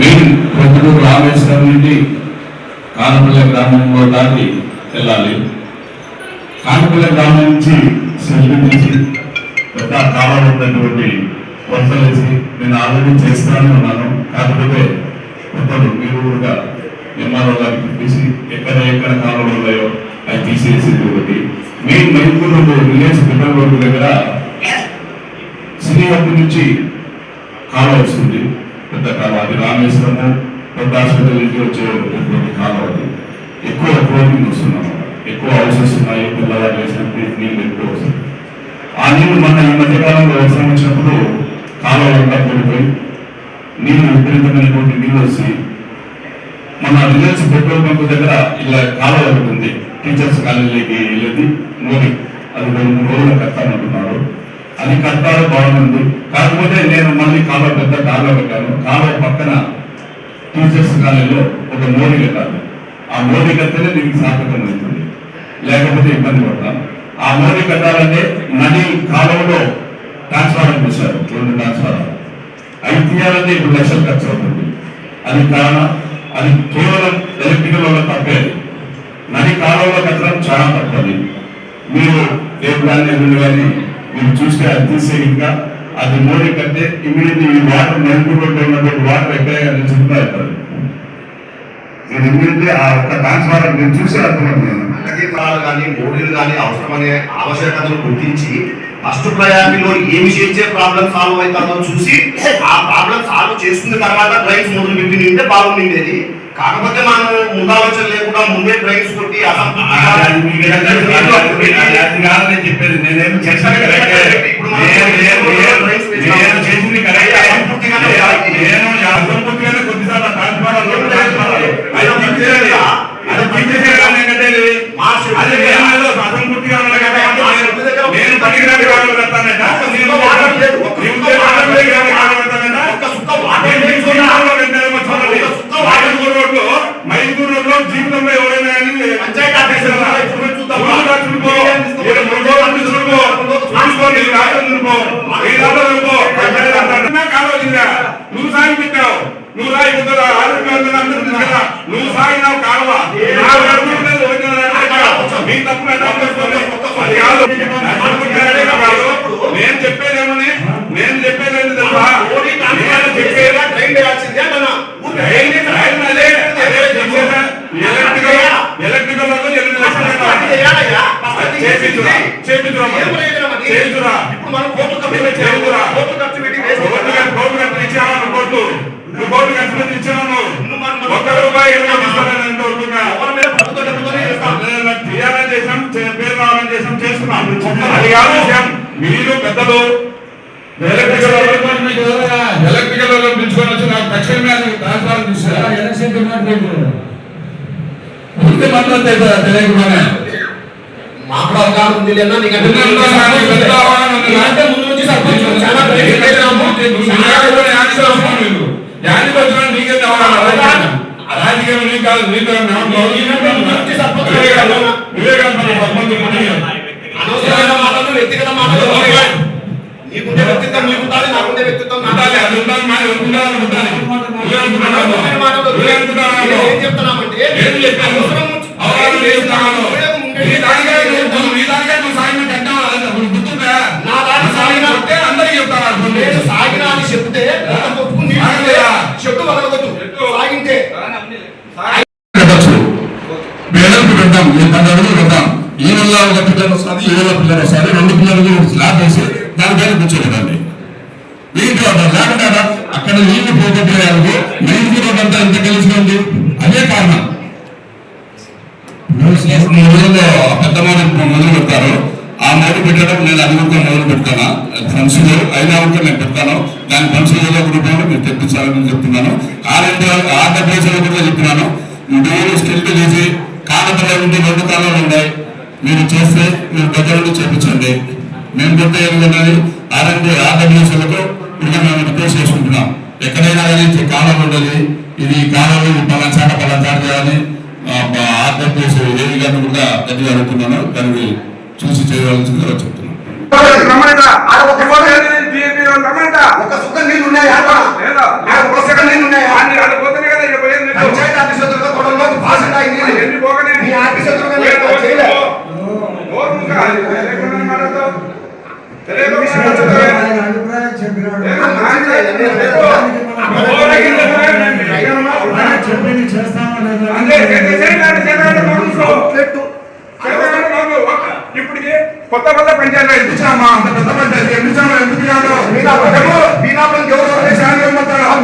Main Proddatur Rameswaram నుండి కానపల్లె గ్రామంలో దాటి వెళ్ళాలి. కానపల్లె గ్రామం నుంచి సెల్లి నుంచి పెద్ద కాలం ఉన్నటువంటి వరసలేసి నేను ఆల్రెడీ చేస్తానని ఉన్నాను. కాకపోతే కొత్తలు మీరు కూడా ఎంఆర్ఓ గారికి తీసి ఎక్కడ ఎక్కడ కాలువలు ఉన్నాయో అవి తీసేసేది ఒకటి. మెయిన్ మైపూర్ విలేజ్ రోడ్డు దగ్గర శ్రీహట్టి నుంచి కాలువ వస్తుంది. పెద్ద కాలువ అది రామేశ్వరము పెద్ద హాస్పిటల్ నుంచి వచ్చేటువంటి కాలం అది ఎక్కువ ఫ్లోటింగ్ వస్తున్నాం ఎక్కువ హౌసెస్ ఉన్నాయి పిల్లలు వేసినప్పుడు నీళ్ళు ఎక్కువ వస్తుంది ఆ నీళ్ళు మన ఈ మధ్యకాలంలో అవసరం వచ్చినప్పుడు కాలువ అంతా పడిపోయి నీళ్ళు విపరీతమైనటువంటి నీళ్ళు వచ్చి మన విలేజ్ పెట్రోల్ పంప్ దగ్గర ఇలా కాలువ ఒకటి ఉంది. టీచర్స్ కాలేజీకి వెళ్ళేది. మోడీ అది రెండు మూడు రోజులు కట్టాలంటున్నారు. అది కట్టాలి బాగుంది. కాకపోతే నేను మళ్ళీ కాలువ పెద్ద కాలువ పెట్టాను కాలువ పక్కన టీచర్స్ కాలేజీలో ఒక మోడీ కట్టాలి. ఆ మోడీ కట్టనే దీనికి సార్థకం అవుతుంది. లేకపోతే ఇబ్బంది పడతాం. ఆ మోడీ కట్టాలంటే నది కాలంలో ట్రాన్స్ఫారం చేశారు. రెండు ట్రాన్స్ఫారం అవి తీయాలంటే ఇప్పుడు లక్షలు ఖర్చు అవుతుంది. అది కారణం అది కేవలం ఎలక్ట్రికల్ వల్ల తప్పేది నది కాలంలో కట్టడం చాలా తప్పది. మీరు ఏ ప్లాన్ ఎల్లుండి కానీ మీరు చూస్తే ఇంకా అది మోడీ కట్టే ఇమీడియట్ ఈ వాటర్ రోడ్డు ఉన్నటువంటి వాటర్ ఎక్కడ కానీ చెప్తా అవుతుంది మీరు ఇమీడియట్ ఆ ఒక్క ట్రాన్స్ఫారం నేను చూసే అర్థమవుతున్నాను నదీపాలు కానీ మోడీలు కానీ అవసరమనే ఆవశ్యకతను గుర్తించి ఫస్ట్ ప్రయారిటీలో ఏమి చేసే ప్రాబ్లం సాల్వ్ అవుతుందో చూసి ఆ ప్రాబ్లం సాల్వ్ చేసుకున్న తర్వాత డ్రైన్స్ మొదలు పెట్టి నింటే బాగుండేది కాకపోతే మనం ముందాలోచన లేకుండా ముందే డ్రైన్స్ కొట్టి చెప్పేది నువ్వు సాయి పెట్టావు నువ్వు రాయి పెద్దరా ఆరోగ్యం నువ్వు సాగినావు కాలువ నా తప్పు నేను చెప్పేది ఏమని నేను చెప్పేది ఏంటి తెలుసా నేను ట్రైన్ మన ఎలక్ట్రికల్ ఎలక్ట్రికల్ చేయించురా ఇప్పుడు మనం కోట్లు ఖర్చు పెట్టి చేయించురా కోట్లు ఖర్చు పెట్టి కోర్టు. కోర్టు కట్టి ఇచ్చాను కోర్టు. నువ్వు కోర్టు ఇచ్చాను నువ్వు మన- మన- ఒక్క రూపాయి. తీయాలని చేసాం పేరు రావాలని చేసాం చేసుకున్నాం అది కాదు విషయం. మీరు పెద్దలు ఎలక్ట్రికల్ ఎలక్ట్రికల్ వాళ్ళు పిలుచుకొని వచ్చి నాకు తక్షణ మీద ట్రాన్స్ఫార్ తీసుకురా ముందు మాట్లాడితే అవగాహన ఉంది లేదా నాకు. నీకంటే ముందు నుంచి సర్పంచ్ చాలా అనవసరమైన మాటలు వ్యక్తిగత మాటలు నీకుండే వ్యక్తిత్వం నీకు ఉండాలి నాకుండే వ్యక్తిత్వం. నాకు ఉండాలి. అనవసరమైన మాటలు నేను ఏం చెప్తున్నామంటే చెప్పాను? అవసరం వచ్చి- పెట్టచ్చు పెడతాం ఈ పది అడుగులు పెడతాం. ఈ నెల ఒక పిల్లలు వస్తుంది పిల్లలు వస్తారు రెండు పిల్లలకి స్లాబ్ వేసి దానిపైన కూర్చోబెట్టండి దీంట్లో లేకుండా అక్కడ నీళ్ళు పోగొట్టేయాలి అంతా ఎంత కలిసి ఉంది. అదే కారణం. పెద్ద మొదలు పెడతారు. ఆ మొదలు పెట్టడం నేను అడుగుతో మొదలు పెడతాను ఫండ్స్ అయినా ఉంటే నేను పెడతాను దాని ఫండ్స్ ఏదో ఒక రూపంలో మీరు తెప్పించాలని చెప్తున్నాను ఆర్ఎండి ఆంధ్రప్రదేశ్ కూడా చెప్తున్నాను మీరు స్టిల్ చేసి కాలపల్ల ఉండి రెండు కాలాలు ఉన్నాయి మీరు చేస్తే మీరు దగ్గర నుండి చేపించండి మేము పెడితే ఏంటంటే ఆర్ఎండి ఆంధ్రప్రదేశ్లకు ఇంకా మేము రిక్వెస్ట్ చేసుకుంటున్నాం ఎక్కడైనా కానీ కాలం ఉండదు ఇది కాలం ఇది పలానా చాట పలానా చాట చేయాలి ఆంధ్రప్రదేశ్ ఏవి గారిని కూడా గట్టిగా అడుగుతున్నాను దానికి చూసి చేయవలసిందిగా చెప్తున్నాను. పంచాయతీ ఆఫీసులతో కూడా కొత్త కొత్త పంచాయతీలో ఎందుకమ్మా అంత పెద్ద పంచాయతీ ఎందుకు ఎందుకు మీనాపురం ఎవరు శాంతి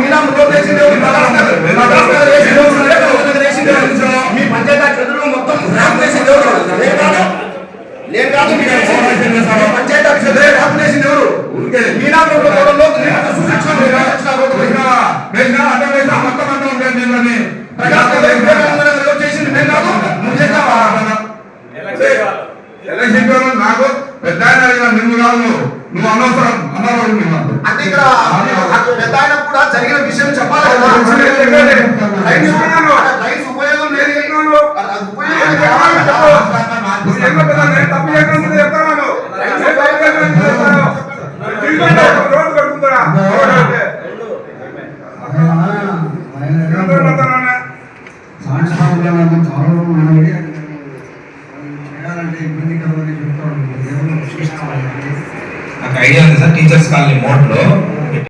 మీనాపురం ఎలక్షన్లో నాకు పెద్ద ఆయన అడిగిన నిన్ను కాదు నువ్వు. అనవసరం అన్నవాడు అంటే ఇక్కడ పెద్ద కూడా జరిగిన విషయం చెప్పాలి ఐడియా ఉంది సార్ టీచర్స్ కాలనీ మోడ్లో